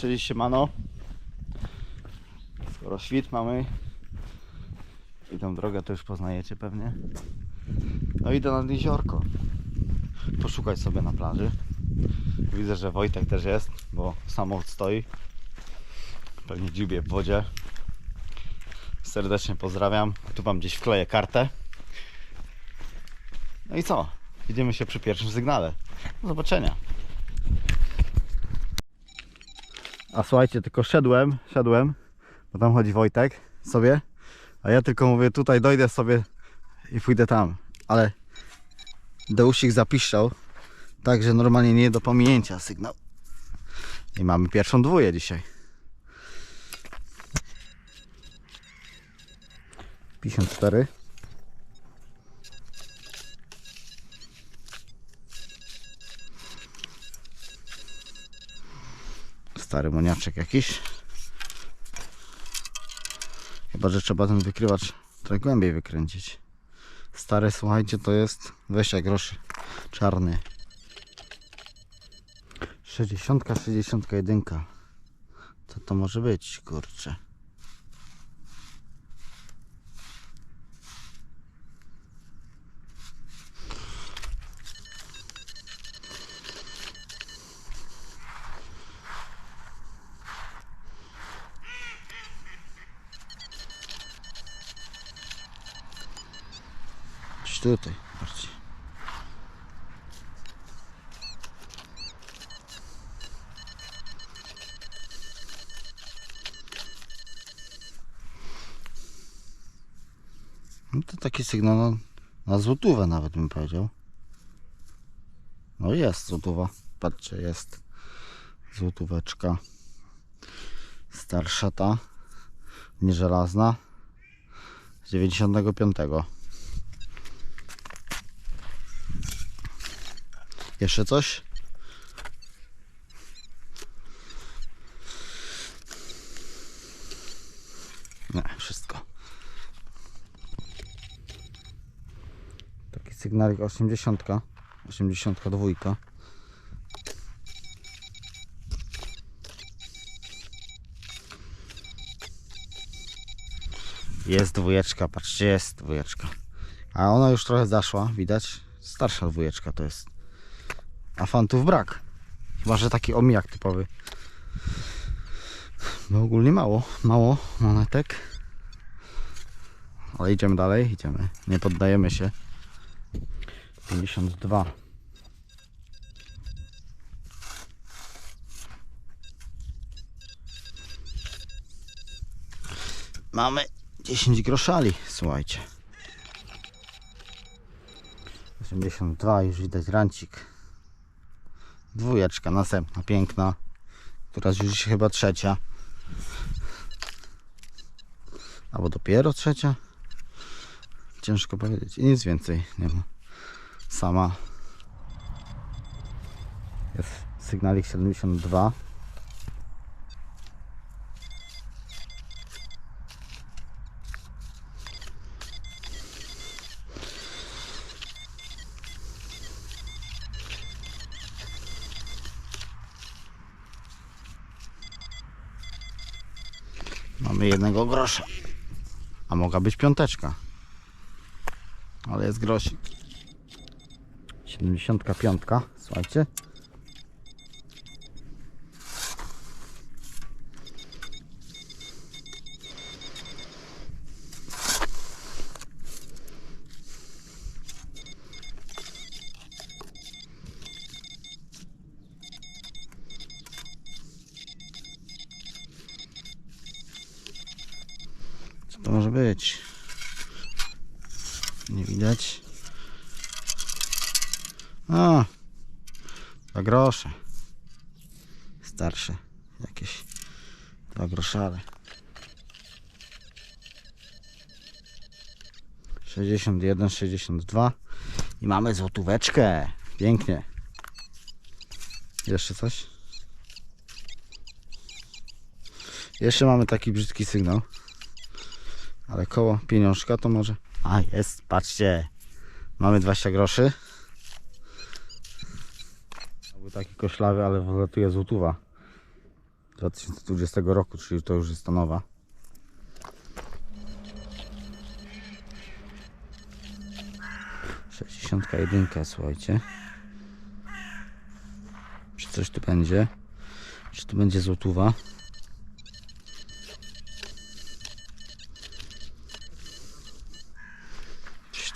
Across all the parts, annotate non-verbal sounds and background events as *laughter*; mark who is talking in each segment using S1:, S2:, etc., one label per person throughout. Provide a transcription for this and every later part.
S1: Czyli siemano. Skoro świt mamy i tą drogę to już poznajecie pewnie. No idę nad jeziorko. Poszukać sobie na plaży. Widzę, że Wojtek też jest, bo samochód stoi. Pewnie dziubie w wodzie. Serdecznie pozdrawiam. Tu wam gdzieś wkleję kartę. No i co? Widzimy się przy pierwszym sygnale. Do zobaczenia. A słuchajcie, tylko szedłem, szedłem, bo tam chodzi Wojtek sobie, a ja tylko mówię, tutaj dojdę sobie i pójdę tam, ale Deusik zapiszczał, także normalnie nie do pominięcia sygnał. I mamy pierwszą dwóję dzisiaj. 54. Stary moniaczek jakiś. Chyba, że trzeba ten wykrywacz trochę głębiej wykręcić. Stary, słuchajcie, to jest 20 groszy. Czarny. 60, 61. Co to może być, kurczę? Gdzieś tutaj, patrzcie. No to taki sygnał na, na złotówę nawet bym powiedział. No jest złotówa. Patrzcie, jest złotóweczka. Starsza ta. Nie żelazna. Z 95. Jeszcze coś? Nie, wszystko. Taki sygnalik 80, 82. Jest dwójeczka, patrzcie, jest dwójeczka. A ona już trochę zaszła, widać. Starsza dwójeczka to jest. A fantów brak. Chyba, że taki omijak typowy. Bo ogólnie mało, mało monetek. Ale idziemy dalej, idziemy. Nie poddajemy się. 52. Mamy 10 groszali, słuchajcie. 82, już widać rancik. Dwójeczka, następna, piękna. Która już chyba trzecia. Albo dopiero trzecia. Ciężko powiedzieć. I nic więcej nie ma. Sama. Jest sygnalik 72. Mamy jednego grosza. A mogła być piąteczka. Ale jest grosik. 75. Słuchajcie. Co to może być? Nie widać. A, dwa grosze. Starsze. Jakieś dwa groszale. 61, 62 i mamy złotóweczkę. Pięknie. Jeszcze coś? Jeszcze mamy taki brzydki sygnał. Ale koło pieniążka to może... A jest, patrzcie. Mamy 20 groszy. Był taki koślawy, ale wylatuje złotówa. 2020 roku, czyli to już jest nowa. Sześćdziesiątka jedynka, słuchajcie. Czy coś tu będzie? Czy tu będzie złotówa?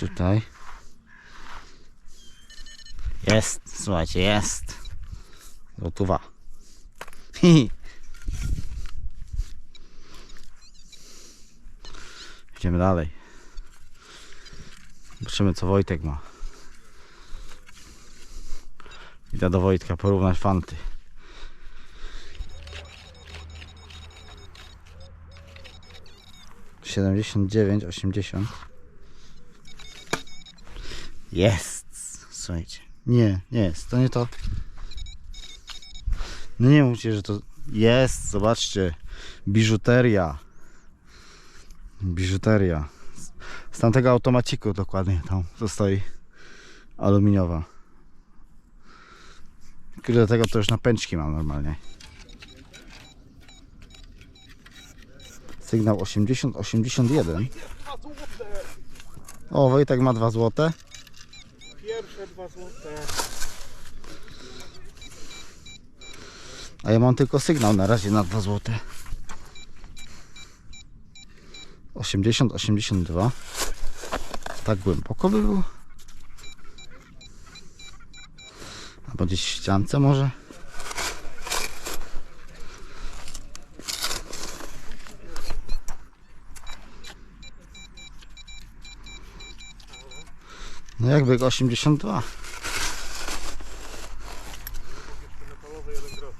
S1: Tutaj. Jest, słuchajcie, jest. Hi. *laughs* Idziemy dalej. Zobaczymy co Wojtek ma. Idę do Wojtka porównać fanty. Siedemdziesiąt dziewięć, osiemdziesiąt. Jest! Słuchajcie. Nie, nie jest. To nie to. No nie mówcie, że to jest. Zobaczcie. Biżuteria. Biżuteria. Z tamtego automaciku dokładnie tam to. Aluminiowa. Tylko do tego to już napęczki mam normalnie. Sygnał 80, 81. O, Wojtek ma 2 złote.
S2: Dwa złote.
S1: A ja mam tylko sygnał na razie na 2 złote. 80, 82. Tak głęboko by był? Albo gdzieś w ściance może? No jakby 82.
S2: Metalowy jeden grosz.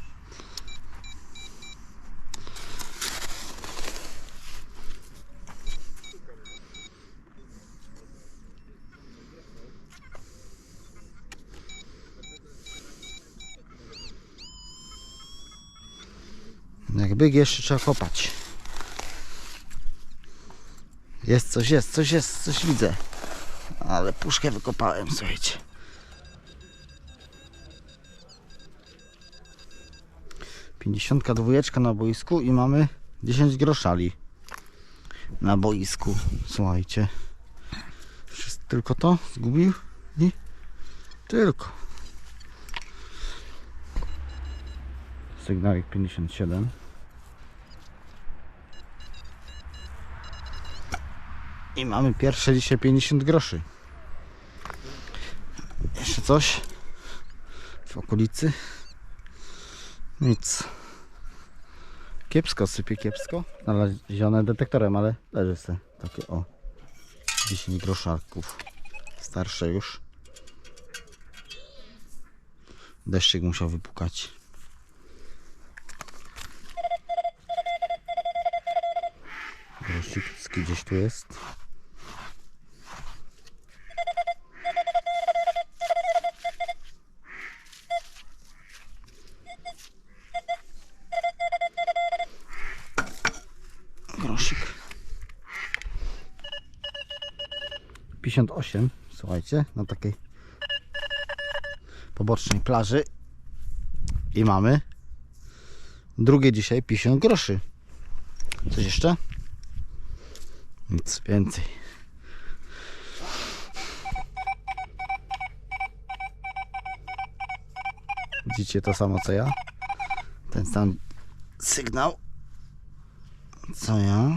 S1: Jak jeszcze trzeba kopać. Jest coś, jest, coś jest, coś widzę. Ale puszkę wykopałem, słuchajcie. Pięćdziesiątka dwójeczka na boisku i mamy 10 groszali na boisku. Słuchajcie. Tylko to zgubił? I tylko. Sygnałik 57. I mamy pierwsze dzisiaj 50 groszy. Coś w okolicy? Nic. Kiepsko sypie, kiepsko. Znalezione detektorem, ale leży se. Takie o. 10 groszarków. Starsze już. Deszczyk musiał wypukać. Grosicki gdzieś tu jest. Grosik. 58, słuchajcie, na takiej pobocznej plaży. I mamy drugie dzisiaj 50 groszy. Coś jeszcze? Nic więcej. Widzicie to samo co ja? Ten sam sygnał. Co ja?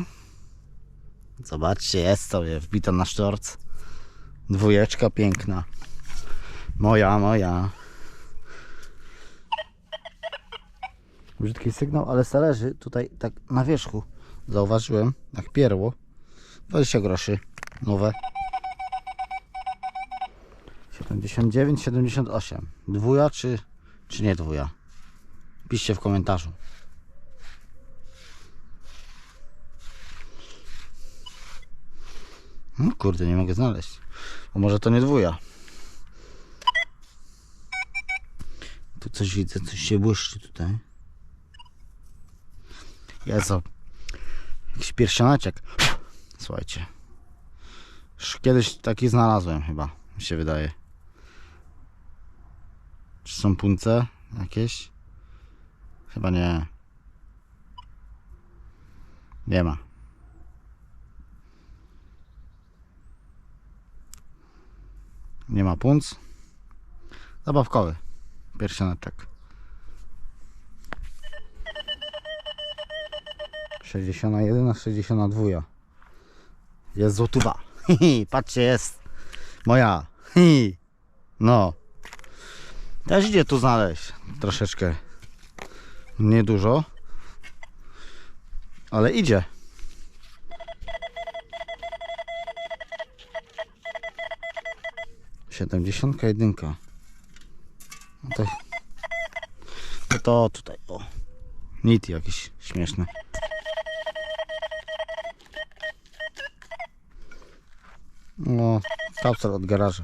S1: Zobaczcie, jest sobie wbita na sztorc. Dwójeczka piękna. Moja, moja. Brzydki sygnał, ale se leży tutaj tak na wierzchu. Zauważyłem, jak pierło. 20 groszy. Nowe. 79, 78. Dwuja czy, czy nie dwuja? Piszcie w komentarzu. No kurde, nie mogę znaleźć. A może to nie dwuja? Tu coś widzę, coś się błyszczy tutaj. Jezu. Jakiś pierścionaczek. Słuchajcie. Już kiedyś taki znalazłem chyba, mi się wydaje. Czy są punce jakieś? Chyba nie. Nie ma. Nie ma punc. Zabawkowy. Pierścioneczek. 61, 62. Jest złotówa. *laughs* Patrzcie, jest. Moja. No. Też idzie tu znaleźć. Troszeczkę. Niedużo. Ale idzie. Siedemdziesiątka jedynka. No to, to, to tutaj, o. Nit jakiś śmieszny. No, kapsel od garaża.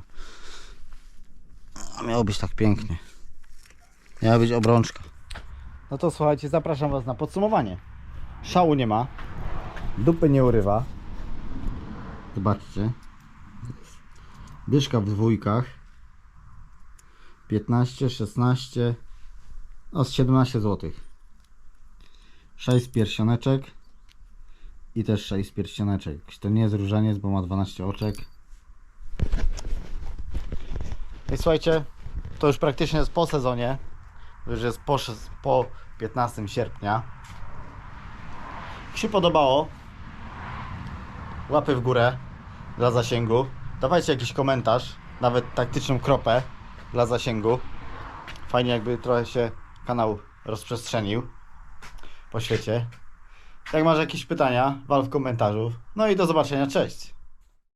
S1: A miało być tak pięknie. Miała być obrączka. No to słuchajcie, zapraszam Was na podsumowanie. Szału nie ma. Dupy nie urywa. Zobaczcie. Dyszka w dwójkach. 15, 16, no z 17 zł. 6 pierścioneczek i też 6 pierścioneczek. To nie jest różaniec, bo ma 12 oczek. I słuchajcie, to już praktycznie jest po sezonie. Już jest po, po 15 sierpnia. Jak się podobało, łapy w górę dla zasięgu. Dawajcie jakiś komentarz, nawet taktyczną kropę dla zasięgu. Fajnie jakby trochę się kanał rozprzestrzenił po świecie. Jak masz jakieś pytania, wal w komentarzu. No i do zobaczenia, cześć!